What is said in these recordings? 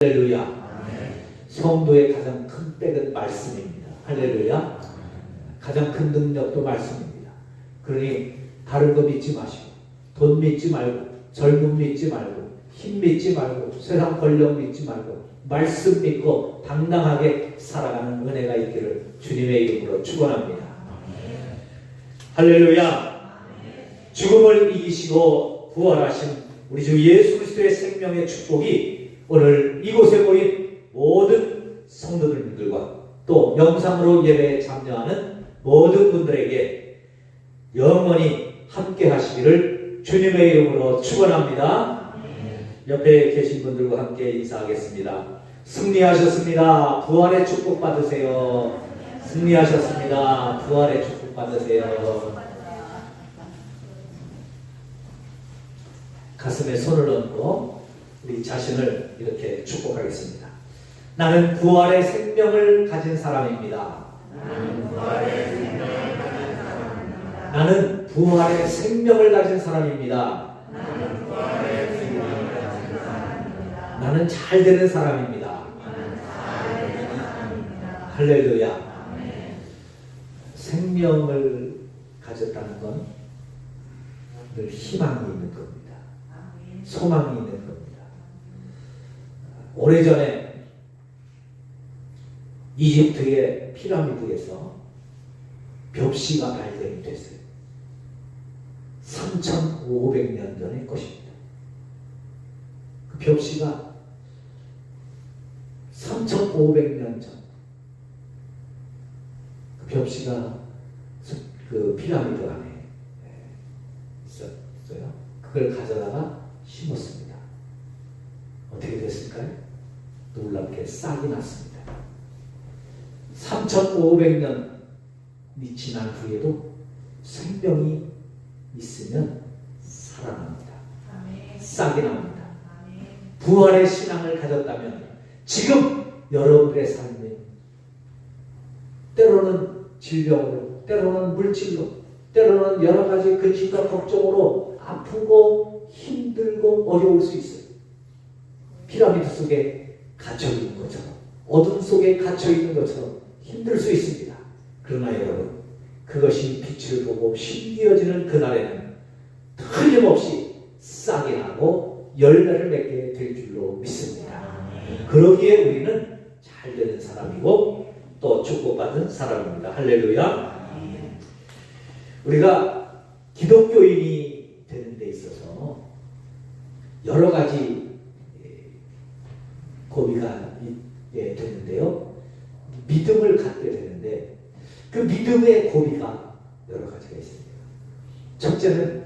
할렐루야. 성도의 가장 큰 백은 말씀입니다. 할렐루야. 가장 큰 능력도 말씀입니다. 그러니 다른 거 믿지 마시고 돈 믿지 말고 젊음 믿지 말고 힘 믿지 말고 세상 권력 믿지 말고 말씀 믿고 당당하게 살아가는 은혜가 있기를 주님의 이름으로 축원합니다. 할렐루야. 죽음을 이기시고 부활하신 우리 주 예수 그리스도의 생명의 축복이 오늘 이곳에 모인 모든 성도들과 또 영상으로 예배에 참여하는 모든 분들에게 영원히 함께 하시기를 주님의 이름으로 축원합니다. 옆에 계신 분들과 함께 인사하겠습니다. 승리하셨습니다. 부활의 축복 받으세요. 승리하셨습니다. 부활의 축복 받으세요. 가슴에 손을 얹고 우리 자신을 이렇게 축복하겠습니다. 나는 부활의 생명을 가진 사람입니다. 나는 부활의 생명을 가진 사람입니다. 나는 잘 되는 사람입니다. 할렐루야. 생명을 가졌다는 건 늘 희망이 있는 겁니다. 소망이 있는 겁니다. 오래전에 이집트의 피라미드에서 벽시가 발견이 됐어요. 3,500년 전의 것입니다. 그 벽시가 3,500년 전, 그 벽시가 그 피라미드 안에 있었어요. 그걸 가져다가 심었습니다. 어떻게 됐을까요? 놀랍게 싹이 났습니다. 3,500년이 지난 후에도 생명이 있으면 살아납니다. 싹이 납니다. 부활의 신앙을 가졌다면 지금 여러분의 삶에 때로는 질병으로, 때로는 물질로, 때로는 여러 가지 근심과 걱정으로 아프고 힘들고 어려울 수 있어요. 피라미드 속에 갇혀 있는 것처럼, 어둠 속에 갇혀 있는 것처럼 힘들 수 있습니다. 그러나 여러분, 그것이 빛을 보고 신기어지는 그날에는 틀림없이 싹이 나고 열매를 맺게 될 줄로 믿습니다. 그러기에 우리는 잘 되는 사람이고 또 축복받은 사람입니다. 할렐루야. 우리가 기독교인이 되는 데 있어서 여러 가지 예, 고비가 예, 되는데요. 믿음을 갖게 되는데 그 믿음의 고비가 여러 가지가 있습니다. 첫째는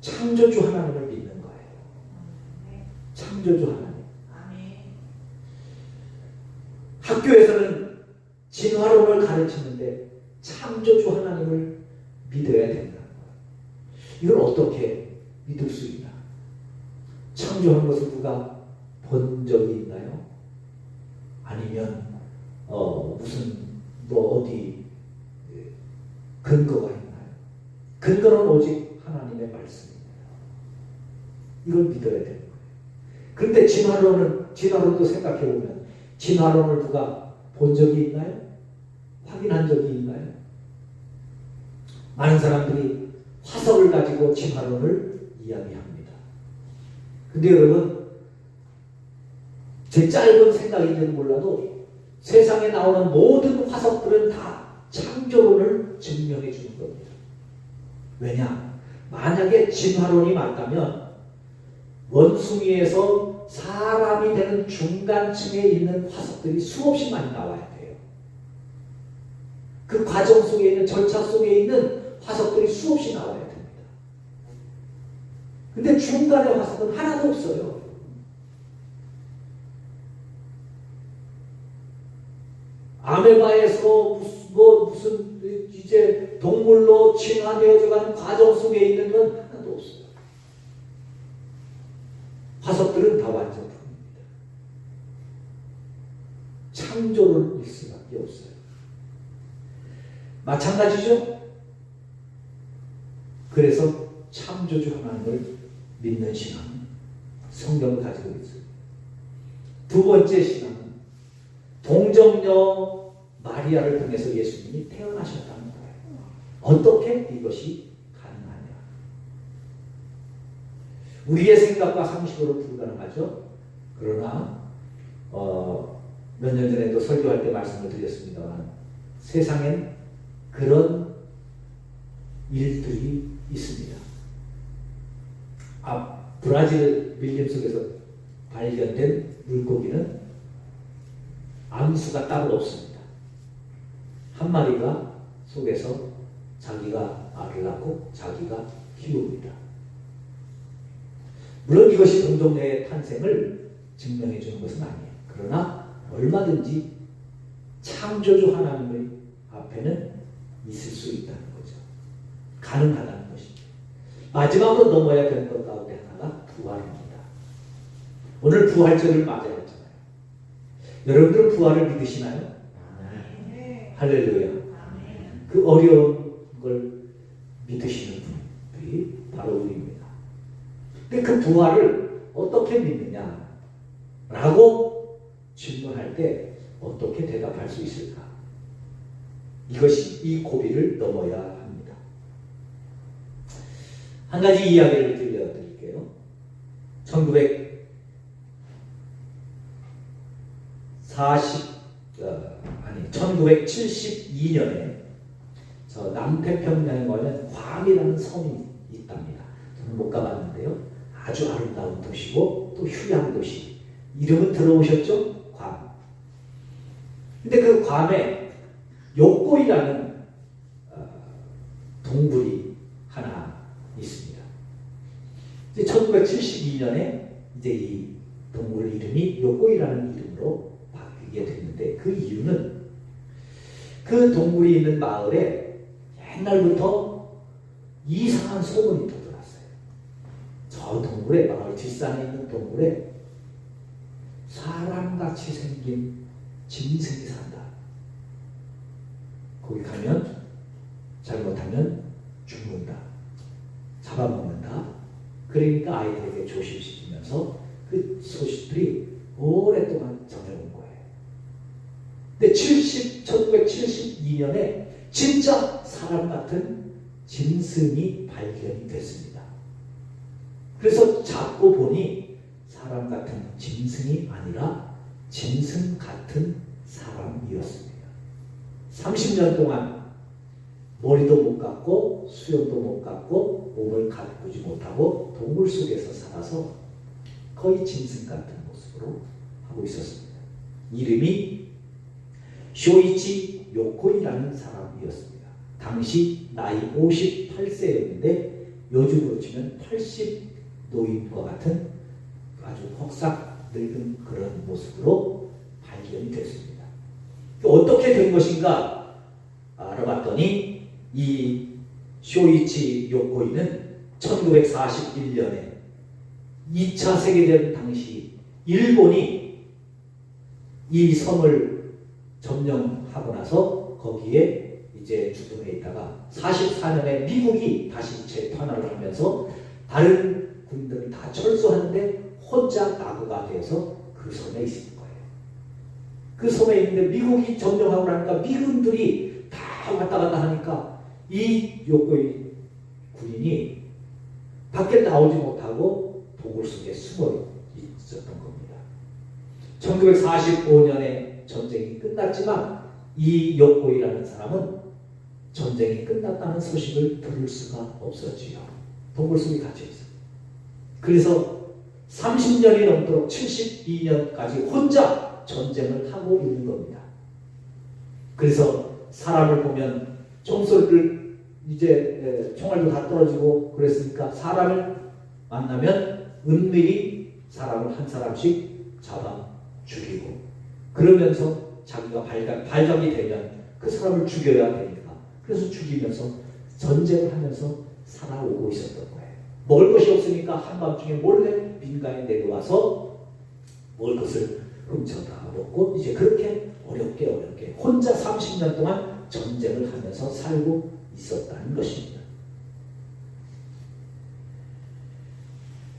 창조주 하나님을 믿는 거예요. 창조주 하나님. 학교에서는 진화론을 가르치는데 창조주 하나님을 믿어야 된다는 거예요. 이걸 어떻게 믿을 수 있나? 창조한 것을 누가 본 적이 있나요? 아니면 어, 무슨 뭐 어디 예, 근거가 있나요? 근거는 오직 하나님의 말씀입니다. 이걸 믿어야 되는 거예요. 그런데 진화론은 진화론도 생각해 보면 진화론을 누가 본 적이 있나요? 확인한 적이 있나요? 많은 사람들이 화석을 가지고 진화론을 이야기합니다. 근데 여러분, 제 짧은 생각인지는 몰라도 세상에 나오는 모든 화석들은 다 창조론을 증명해 주는 겁니다. 왜냐? 만약에 진화론이 맞다면 원숭이에서 사람이 되는 중간층에 있는 화석들이 수없이 많이 나와야 돼요. 그 과정 속에 있는 절차 속에 있는 화석들이 수없이 나와야 됩니다. 근데 중간에 화석은 하나도 없어요. 아메바에서 뭐 무슨 이제 동물로 진화되어져가는 과정 속에 있는 건 하나도 없어요. 화석들은 다 완전품입니다. 창조를 일 수밖에 없어요. 마찬가지죠? 그래서 창조주 하나님을 믿는 신앙, 성경을 가지고 있어요. 두두 번째 신앙은 동정녀 마리아를 통해서 예수님이 태어나셨다는 거예요. 어떻게 이것이 가능하냐? 우리의 생각과 상식으로 불가능하죠. 그러나 어, 몇 년 전에도 설교할 때 말씀을 드렸습니다만 세상엔 그런 일들이 있습니다. 아, 브라질 밀림 속에서 발견된 물고기는 암수가 따로 없습니다. 한 마리가 속에서 자기가 알을 낳고 자기가 키웁니다. 물론 이것이 동종녀의 탄생을 증명해 주는 것은 아니에요. 그러나 얼마든지 창조주 하나님의 앞에는 있을 수 있다는 거죠. 가능하다는 것이죠. 마지막으로 넘어야 되는 것 가운데 하나가 부활입니다. 오늘 부활절을 맞이했잖아요. 여러분들은 부활을 믿으시나요? 할렐루야. 그 어려운 걸 믿으시는 분들이 바로 우리입니다. 근데 그 부활을 어떻게 믿느냐? 라고 질문할 때 어떻게 대답할 수 있을까? 이것이 이 고비를 넘어야 합니다. 한 가지 이야기를 들려드릴게요. 1940, 어, 아니, 1972년에 저 남태평양에 가면 괌이라는 섬이 있답니다. 저는 못 가봤는데요. 아주 아름다운 도시고 또 휴양 도시. 이름은 들어오셨죠? 괌. 근데 그 괌에 요꼬이라는 어, 동굴이 하나 있습니다. 이제 1972년에 이제 이 동굴 이름이 요꼬이라는 이름으로 바뀌게 됐는데 그 이유는 그 동굴이 있는 마을에 옛날부터 이상한 소문이 터져났어요. 저 동굴에 마을 뒷산에 있는 동굴에 사람같이 생긴 짐승이 산다. 거기 가면 잘못하면 죽는다. 잡아먹는다. 그러니까 아이들에게 조심시키면서 그 소식들이 오랫동안 전해온 거예요. 근데 70, 1972년에 진짜 사람 같은 짐승이 발견이 됐습니다. 그래서 잡고 보니 사람 같은 짐승이 아니라 짐승 같은 사람이었습니다. 30년 동안 머리도 못 감고 수염도 못 감고 몸을 가꾸지 못하고 동굴 속에서 살아서 거의 짐승 같은 모습으로 하고 있었습니다. 이름이 쇼이치 요코이라는 사람이었습니다. 당시 나이 58세였는데 요즘으로 치면 80 노인과 같은 아주 혹삭 늙은 그런 모습으로 발견이 됐습니다. 어떻게 된 것인가 알아봤더니 이 쇼이치 요코이는 1941년에 2차 세계대전 당시 일본이 이 섬을 점령하고 나서 거기에 이제 주둔해 있다가 44년에 미국이 다시 재편을 하면서 다른 군인들을 다 철수하는데 혼자 낙오가 돼서 그 섬에 거예요. 그 섬에 있는데 미국이 점령하고 나니까 미군들이 다 왔다 갔다 하니까 이 요코이 군인이 밖에 나오지 못하고 동굴 속에 숨어 있었던 겁니다. 1945년에 전쟁이 끝났지만 이 요코이라는 사람은 전쟁이 끝났다는 소식을 들을 수가 없었지요. 동굴 속에 갇혀 있어. 그래서 30년이 넘도록 72년까지 혼자 전쟁을 하고 있는 겁니다. 그래서 사람을 보면 총소리를 이제 총알도 다 떨어지고 그랬으니까 사람을 만나면 은밀히 사람을 한 사람씩 잡아 죽이고 그러면서 자기가 발각, 발각이 되면 그 사람을 죽여야 되니까 그래서 죽이면서 전쟁을 하면서 살아오고 있었던 거예요. 먹을 것이 없으니까 한밤중에 몰래 민가에 내려와서 먹을 것을 훔쳐다 먹고 이제 그렇게 어렵게 어렵게 혼자 30년 동안 전쟁을 하면서 살고 있었다는 것입니다.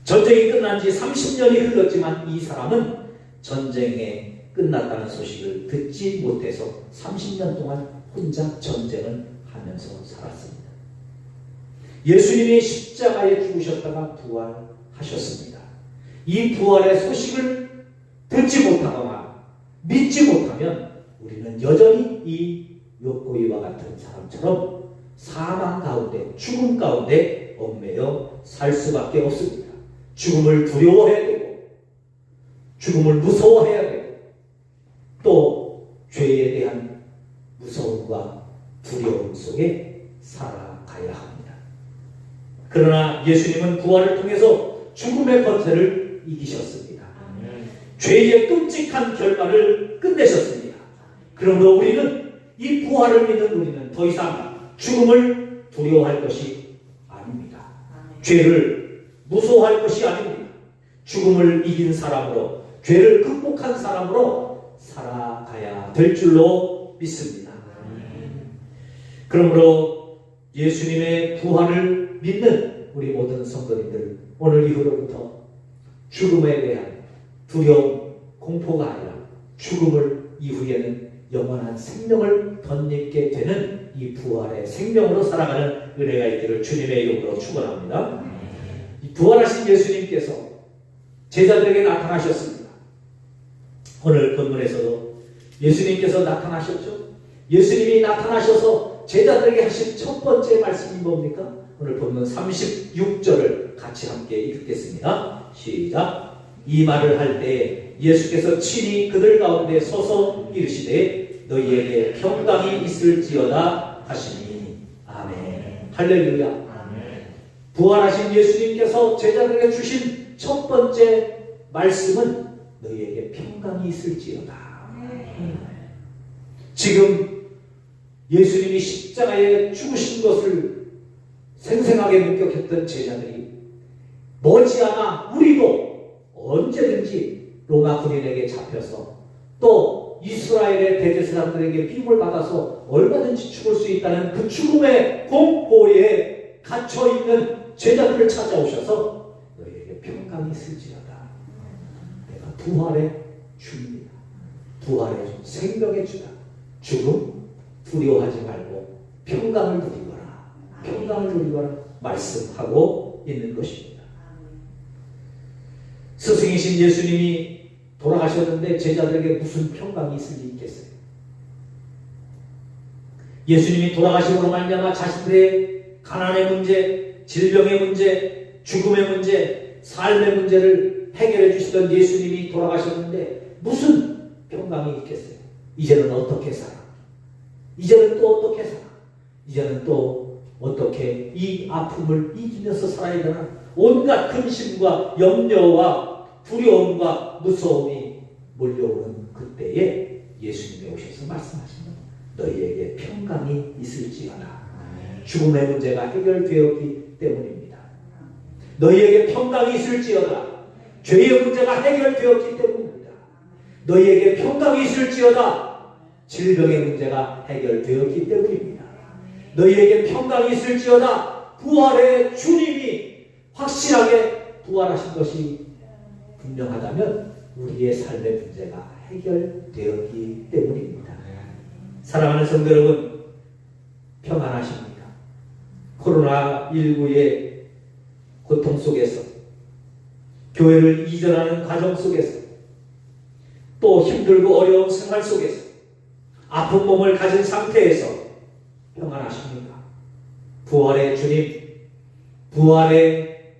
전쟁이 끝난 지 30년이 흘렀지만 이 사람은 전쟁에 끝났다는 소식을 듣지 못해서 30년 동안 혼자 전쟁을 하면서 살았습니다. 예수님이 십자가에 죽으셨다가 부활하셨습니다. 이 부활의 소식을 듣지 못하거나 믿지 못하면 우리는 여전히 이 요코이와 같은 사람처럼 사망 가운데 죽음 가운데 얽매여 살 수밖에 없습니다. 죽음을 두려워해야 되고 죽음을 무서워해야 되고 또 죄에 대한 무서움과 두려움 속에 살아가야 합니다. 그러나 예수님은 부활을 통해서 죽음의 권세를 이기셨습니다. 죄의 끔찍한 결과를 끝내셨습니다. 그러므로 우리는 이 부활을 믿는 우리는 더 이상 죽음을 두려워할 것이 아닙니다. 죄를 무서워할 것이 아닙니다. 죽음을 이긴 사람으로 죄를 극복한 사람으로 살아가야 될 줄로 믿습니다. 그러므로 예수님의 부활을 믿는 우리 모든 성도님들 오늘 이후로부터 죽음에 대한 두려움, 공포가 아니라 죽음을 이후에는 영원한 생명을 덧입게 되는 이 부활의 생명으로 살아가는 은혜가 있기를 주님의 이름으로 축원합니다. 이 부활하신 예수님께서 제자들에게 나타나셨습니다. 오늘 본문에서도 예수님께서 나타나셨죠. 예수님이 나타나셔서 제자들에게 하신 첫 번째 말씀이 뭡니까? 오늘 본문 36절을 같이 함께 읽겠습니다. 시작. 이 말을 할때 예수께서 친히 그들 가운데 서서 이르시되 너희에게 평강이 있을지어다 하시니 아멘. 할렐루야. 부활하신 예수님께서 제자들에게 주신 첫 번째 말씀은 너희에게 평강이 있을지어다. 지금 예수님이 십자가에 죽으신 것을 생생하게 목격했던 제자들이 머지않아 우리도 언제든지 로마 군인에게 잡혀서 또 이스라엘의 대제사장들에게 비움을 받아서 얼마든지 죽을 수 있다는 그 죽음의 공포에 갇혀 있는 제자들을 찾아오셔서 너희에게 평강이 있을지어다. 내가 부활의 주입니다. 부활의 주, 생명의 주다. 죽음 두려워하지 말고 평강을 누리거라. 평강을 누리거라. 말씀하고 있는 것입니다. 스승이신 예수님이 돌아가셨는데 제자들에게 무슨 평강이 있을 리 있겠어요? 예수님이 돌아가심으로 말미암아 자신들의 가난의 문제, 질병의 문제, 죽음의 문제, 삶의 문제를 해결해 주시던 예수님이 돌아가셨는데 무슨 평강이 있겠어요? 이제는 어떻게 살아? 이제는 또 어떻게 살아? 이제는 또 어떻게 이 아픔을 이기면서 살아야 되나? 온갖 근심과 염려와 두려움과 무서움이 몰려오는 그때에 예수님이 오셔서 말씀하시는 너희에게 평강이 있을지어다. 죽음의 문제가 해결되었기 때문입니다. 너희에게 평강이 있을지어다. 죄의 문제가 해결되었기 때문입니다. 너희에게 평강이 있을지어다. 질병의 문제가 해결되었기 때문입니다. 너희에게 평강이 있을지어다. 부활의 주님이 확실하게 부활하신 것이 분명하다면 우리의 삶의 문제가 해결되었기 때문입니다. 사랑하는 성도 여러분, 평안하십니까? 코로나19의 고통 속에서, 교회를 이전하는 과정 속에서, 또 힘들고 어려운 생활 속에서, 아픈 몸을 가진 상태에서 평안하십니까? 부활의 주님, 부활의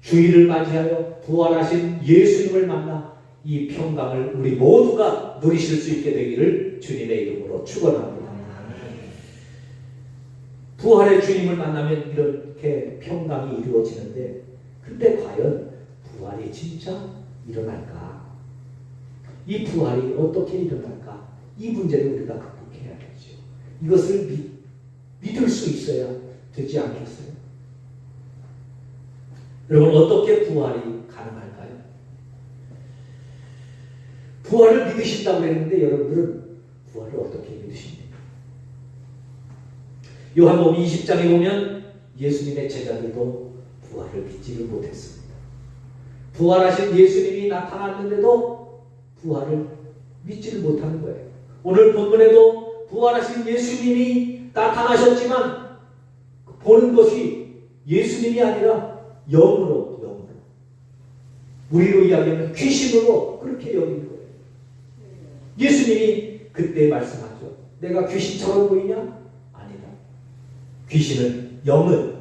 주의를 맞이하여 부활하신 예수님을 만나 이 평강을 우리 모두가 누리실 수 있게 되기를 주님의 이름으로 축원합니다. 부활의 주님을 만나면 이렇게 평강이 이루어지는데 근데 과연 부활이 진짜 일어날까? 이 부활이 어떻게 일어날까? 이 문제를 우리가 극복해야겠죠. 이것을 믿, 믿을 수 있어야 되지 않겠어요? 여러분 어떻게 부활이 가능할까요? 부활을 믿으신다고 했는데 여러분들은 부활을 어떻게 믿으십니까? 요한복음 20장에 보면 예수님의 제자들도 부활을 믿지를 못했습니다. 부활하신 예수님이 나타났는데도 부활을 믿지를 못하는 거예요. 오늘 본문에도 부활하신 예수님이 나타나셨지만 보는 것이 예수님이 아니라 영으로 영으로 우리로 이야기하면 귀신으로 그렇게 여기는 거예요. 예수님이 그때 말씀하죠. 내가 귀신처럼 보이냐? 아니다. 귀신은 영은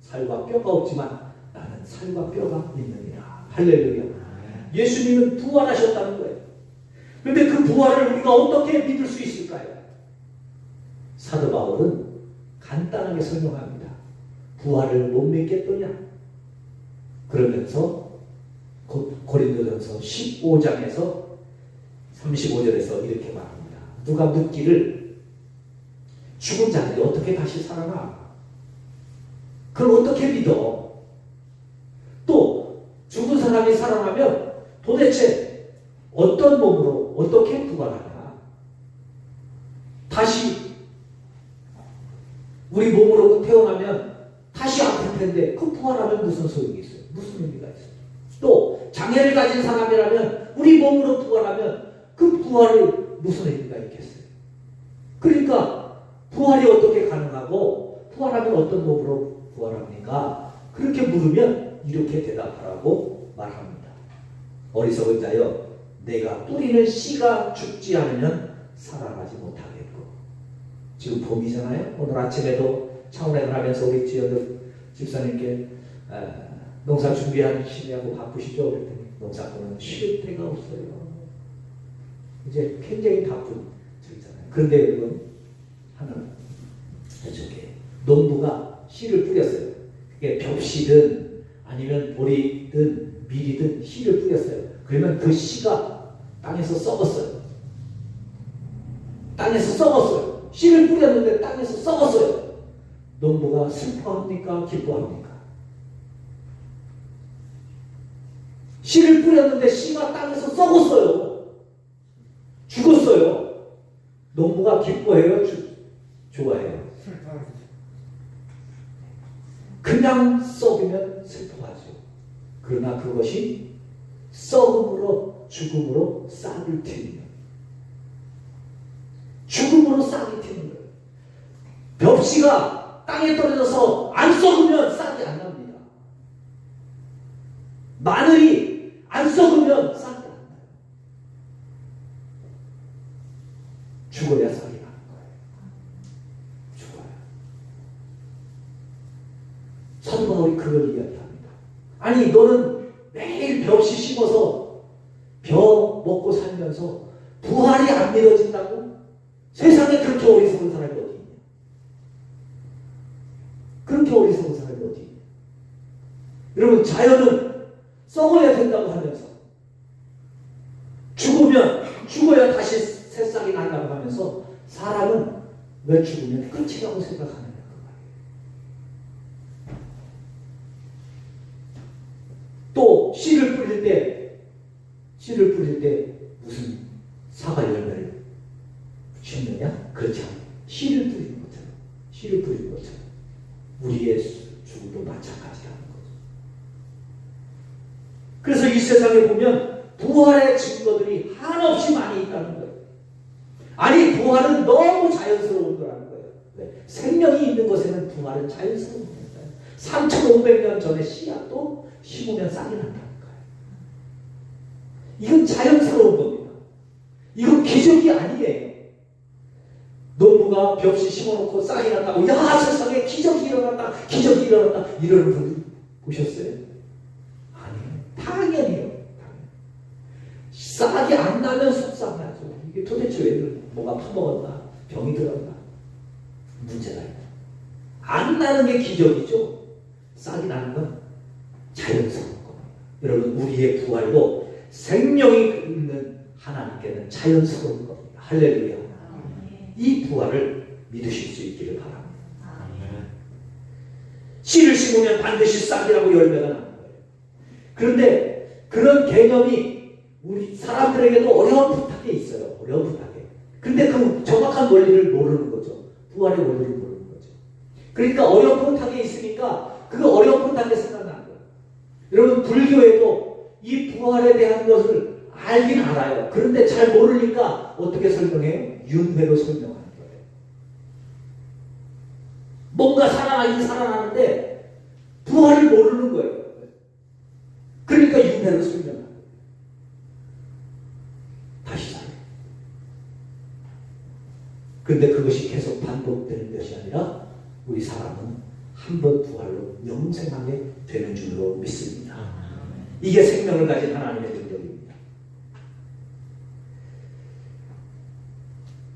살과 뼈가 없지만 나는 살과 뼈가 있느니라. 할렐루야. 예수님은 부활하셨다는 거예요. 근데 그 부활을 우리가 어떻게 믿을 수 있을까요? 사도 바울은 간단하게 설명합니다. 부활을 못 믿겠더냐? 그러면서 고- 고린도전서 15장에서 35절에서 이렇게 말합니다. 누가 묻기를 죽은 자들이 어떻게 다시 살아나? 그걸 어떻게 믿어? 또 죽은 사람이 살아나면 도대체 어떤 몸으로 어떻게 부활하냐? 다시 우리 몸으로 태어나면 다시 아플 텐데 그 부활하면 무슨 소용이 있어요? 무슨 의미가 있어요? 또 장애를 가진 사람이라면 우리 몸으로 부활하면 그 부활이 무슨 의미가 있겠어요? 그러니까 부활이 어떻게 가능하고 부활하면 어떤 몸으로 부활합니까? 그렇게 물으면 이렇게 대답하라고 말합니다. 어리석은 자여 내가 뿌리는 씨가 죽지 않으면 살아가지 못하겠고 지금 봄이잖아요. 오늘 아침에도 창원행을 하면서 우리 지역들 집사님께 아, 농사 준비하시냐고 바쁘시죠? 그랬더니 농사꾼은 쉴 데가 없어요. 이제 굉장히 바쁜 저기잖아요. 그런데 여러분 하나 저쪽에 농부가 씨를 뿌렸어요. 그게 벽씨든 아니면 보리든 밀이든 씨를 뿌렸어요. 그러면 그 씨가 땅에서 썩었어요. 땅에서 썩었어요. 씨를 뿌렸는데 땅에서 썩었어요. 농부가 슬퍼합니까? 기뻐합니까? 씨를 뿌렸는데 씨가 땅에서 썩었어요. 죽었어요. 농부가 기뻐해요? 주, 좋아해요? 그냥 썩으면 슬퍼하죠. 그러나 그것이 썩음으로 죽음으로 싹을 트는 죽음으로 싹이 트는 거예요. 벽시가 땅에 떨어져서 안 썩으면 싹이 안 납니다. 마늘이 안 썩으면 싹이 안 나요. 죽어야 싹이 나는 거예요. 죽어요. 사도 바울이 그걸 이야기합니다. 아니 너는 매일 벼씨 심어서 벼 먹고 살면서 부활이 안 믿어진다고? 세상에 그렇게 어리석은 사람이 어디 있냐? 그렇게 어리석은 사람이 어디 있냐? 여러분 자연은 썩어야 된다고 하면서 죽으면 죽어야 다시 새싹이 난다고 하면서 사람은 왜 죽으면 끝이라고 생각하느냐 그 말이에요. 또 씨를 뿌릴 때 씨를 뿌릴 때 무슨 사과 열매를 심느냐? 그렇지 않아요. 씨를 뿌리는 것처럼 씨를 뿌리는 것처럼 우리의 죽음도 마찬가지라는 거죠. 그래서 이 세상에 보면 부활의 증거들이 한없이 많이 있다는 거예요. 아니 부활은 너무 자연스러운 거라는 거예요. 왜? 생명이 있는 곳에는 부활은 자연스러운 거예요. 3,500년 전에 씨앗도 심으면 싹이 난다는 거예요. 이건 자연스러운 겁니다. 이건 기적이 아니에요. 농부가 벽시 심어놓고 싹이 났다고 야 세상에 기적이 일어났다 기적이 일어났다 이러는 분 보셨어요? 아니에요. 당연히요. 당연히. 싹이 안 나면 속상하죠. 이게 도대체 왜 그래? 뭐가 파먹었나? 병이 들었나? 문제가 있다. 안 나는 게 기적이죠. 싹이 나는 건 자연스러운 겁니다. 여러분 우리의 부활도 생명이 있는 하나님께는 자연스러운 겁니다. 할렐루야. 이 부활을 믿으실 수 있기를 바랍니다. 씨를 심으면 반드시 싹이라고 열매가 나는 거예요. 그런데 그런 개념이 우리 사람들에게도 어려운 부탁에 있어요. 어려운 부탁에. 근데 그 정확한 원리를 모르는 거죠. 부활의 원리를 모르는 거죠. 그러니까 어려운 부탁에 있으니까 그 어려운 부탁에 생각나는 거예요. 여러분 불교에도 이 부활에 대한 것을 알긴 알아요. 그런데 잘 모르니까 어떻게 설명해요? 윤회로 설명하는 거예요. 뭔가 살아나긴 살아나는데 부활을 모르는 거예요. 그러니까 윤회로 설명하는 거예요. 다시 살아요. 그런데 그것이 계속 반복되는 것이 아니라 우리 사람은 한 번 부활로 영생하게 되는 줄로 믿습니다. 이게 생명을 가진 하나님의 능력입니다.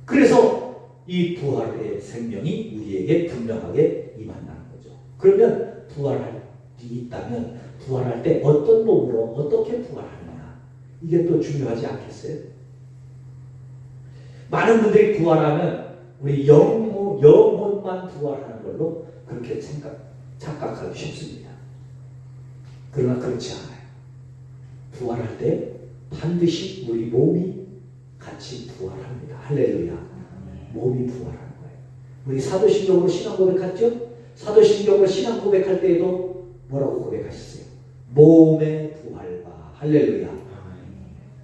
그래서 이 부활의 생명이 우리에게 분명하게 임한다는 거죠. 그러면 부활할 이 있다면 부활할 때 어떤 몸으로 어떻게 부활하느냐 이게 또 중요하지 않겠어요? 많은 분들이 부활하면 우리 영혼, 영혼만 부활하는 걸로 그렇게 생각, 착각하기 쉽습니다. 그러나 그렇지 않아요. 부활할 때 반드시 우리 몸이 같이 부활합니다. 할렐루야. 몸이 부활하는 거예요. 우리 사도신경으로 신앙 고백했죠? 사도신경으로 신앙 고백할 때에도 뭐라고 고백하셨어요? 몸의 부활과 할렐루야.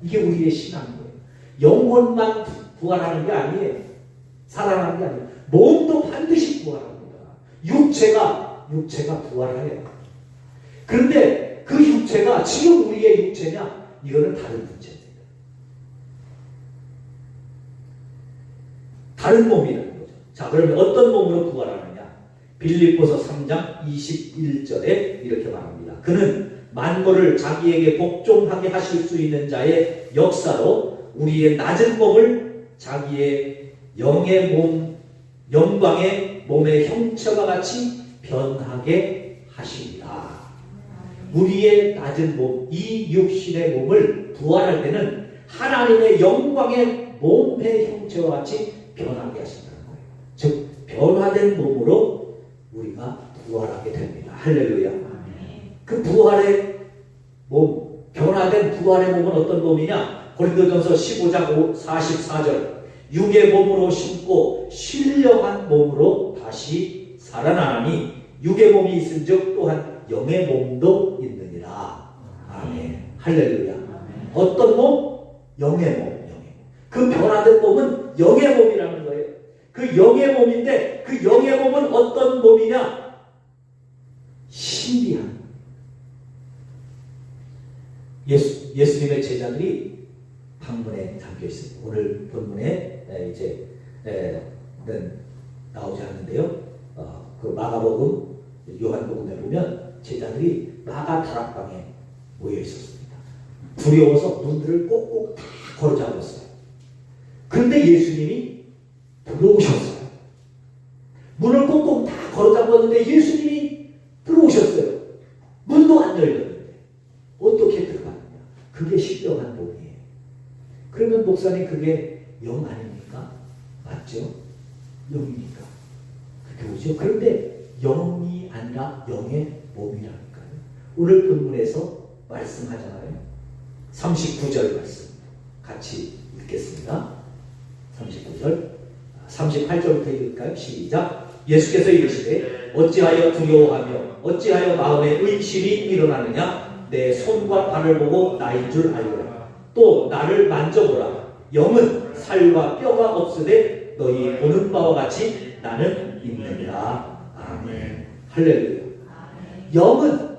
이게 우리의 신앙이에요. 영혼만 부활하는 게 아니에요. 살아나는 게 아니에요. 몸도 반드시 부활합니다. 육체가 육체가 부활해요. 그런데 그 육체가 지금 우리의 육체냐? 이거는 다른 문제입니다. 다른 몸이라는 거죠. 자, 그러면 어떤 몸으로 부활하느냐? 빌립보서 3장 21절에 이렇게 말합니다. 그는 만물을 자기에게 복종하게 하실 수 있는 자의 역사로 우리의 낮은 몸을 자기의 영의 몸, 영광의 몸의 형체와 같이 변하게 하십니다. 우리의 낮은 몸, 이 육신의 몸을 부활할 때는 하나님의 영광의 몸의 형체와 같이 변하게 하신다는 거예요. 즉, 변화된 몸으로 우리가 부활하게 됩니다. 할렐루야. 그 부활의 몸, 변화된 부활의 몸은 어떤 몸이냐? 고린도전서 15장 44절. 육의 몸으로 심고 신령한 몸으로 다시 살아나니 육의 몸이 있은즉 또한 영의 몸도 있느니라. 아멘. 할렐루야. 어떤 몸? 영의 몸. 영의 몸. 그 변화된 몸은 영의 몸이라는 거예요. 그 영의 몸인데 그 영의 몸은 어떤 몸이냐? 신비한. 예수, 예수님의 제자들이 방문에 담겨 있습니다. 오늘 본문에 에, 이제 나오지 않는데요. 어, 그 마가복음, 요한복음에 보면 제자들이 마가 다락방에 모여 있었습니다. 두려워서 문들을 꼭꼭 다 걸어잡았어요. 그런데 예수님이 들어오셨어요. 문을 꼭꼭 다 걸어잡았는데 예수님이 들어오셨어요. 문도 안 열렸는데 어떻게 들어갔느냐? 그게 신령한 몸이에요. 그러면 목사님 그게 영 아닙니까? 맞죠? 영이니까. 그게 오죠. 그런데 영이 아니라 영의 몸이라니까요. 오늘 본문에서 말씀하잖아요. 39절 말씀 같이 읽겠습니다. 39절 38절부터 읽을까요? 시작 예수께서 이르시되 어찌하여 두려워하며 어찌하여 마음에 의심이 일어나느냐 내 손과 발을 보고 나인 줄 알거라 또 나를 만져보라 영은 살과 뼈가 없으되 너희 보는 바와 같이 나는 있느니라. 아멘. 할렐루야. 영은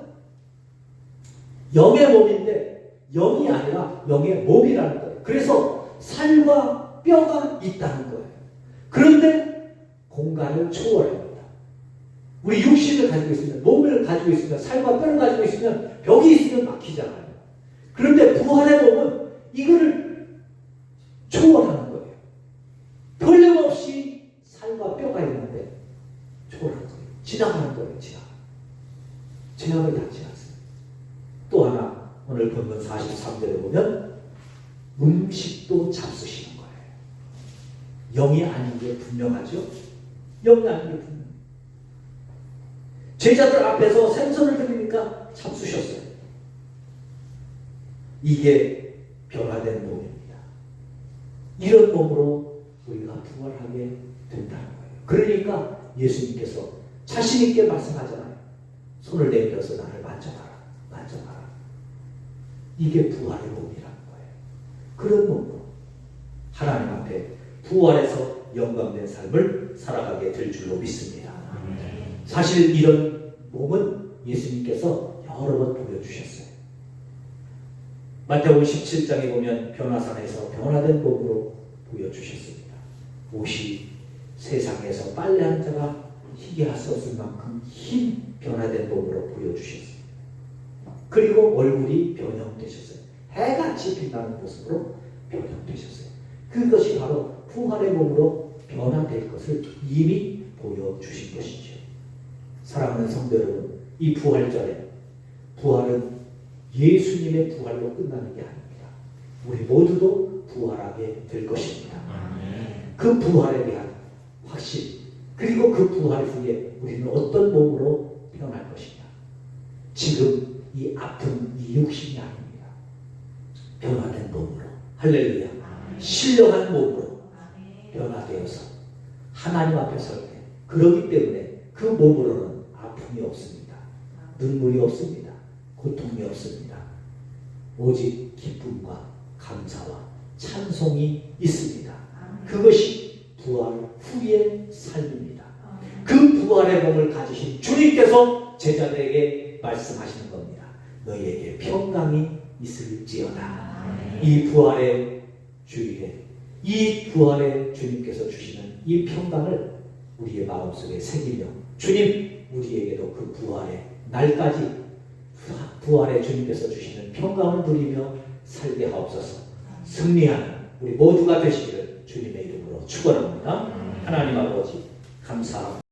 영의 몸인데 영이 아니라 영의 몸이라는 거예요. 그래서 살과 뼈가 있다는 거예요. 그런데 공간을 초월합니다. 우리 육신을 가지고 있으면 몸을 가지고 있으면 살과 뼈를 가지고 있으면 벽이 있으면 막히잖아요. 그런데 부활의 몸은 이거를 초월하는 거예요. 변림없이 살과 뼈가 있는데 초월하는 거예요. 지나가. 지나을 닿지 않습니다. 또 하나 오늘 본문 43절에 보면 음식도 잡수시는 거예요. 영이 아닌 게 분명하죠? 영이 아닌 게 분명. 제자들 앞에서 생선을 드리니까 잡수셨어요. 이게 변화된 몸입니다. 이런 몸으로 우리가 부활하게 된다는 거예요. 그러니까 예수님께서 자신 있게 말씀하잖아요. 손을 내밀어서 나를 만져봐라. 만져봐라. 이게 부활의 몸이라는 거예요. 그런 몸으로 하나님 앞에 부활해서 영광된 삶을 살아가게 될 줄로 믿습니다. 사실 이런 몸은 예수님께서 여러 번 보여주셨어요. 마태복음 17장에 보면 변화산에서 변화된 몸으로 보여주셨습니다. 옷이 세상에서 빨래 한 자가 희게 하셨을 만큼 흰 변화된 몸으로 보여주셨어요. 그리고 얼굴이 변형되셨어요. 해같이 빛나는 모습으로 변형되셨어요. 그것이 바로 부활의 몸으로 변화될 것을 이미 보여주신 것이죠. 사랑하는 성도 여러분, 이 부활절에 부활은 예수님의 부활로 끝나는 게 아닙니다. 우리 모두도 부활하게 될 것입니다. 그 부활에 대한 확신, 그리고 그 부활 후에 우리는 어떤 몸으로 태어날 것이냐. 지금 이 아픈 이 육신이 아닙니다. 변화된 몸으로. 할렐루야. 신령한 몸으로 변화되어서 하나님 앞에 설 때. 그러기 때문에 그 몸으로는 아픔이 없습니다. 눈물이 없습니다. 고통이 없습니다. 오직 기쁨과 감사와 찬송이 있습니다. 그것이 부활 후의 삶입니다. 몸을 가지신 주님께서 제자들에게 말씀하시는 겁니다. 너희에게 평강이 있을지어다. 이 부활의 주일에 이 부활의 주님께서 주시는 이 평강을 우리의 마음속에 새기며 주님 우리에게도 그 부활의 날까지 부활의 주님께서 주시는 평강을 누리며 살게 하옵소서 승리하는 우리 모두가 되시기를 주님의 이름으로 축원합니다. 하나님 아버지 감사합니다.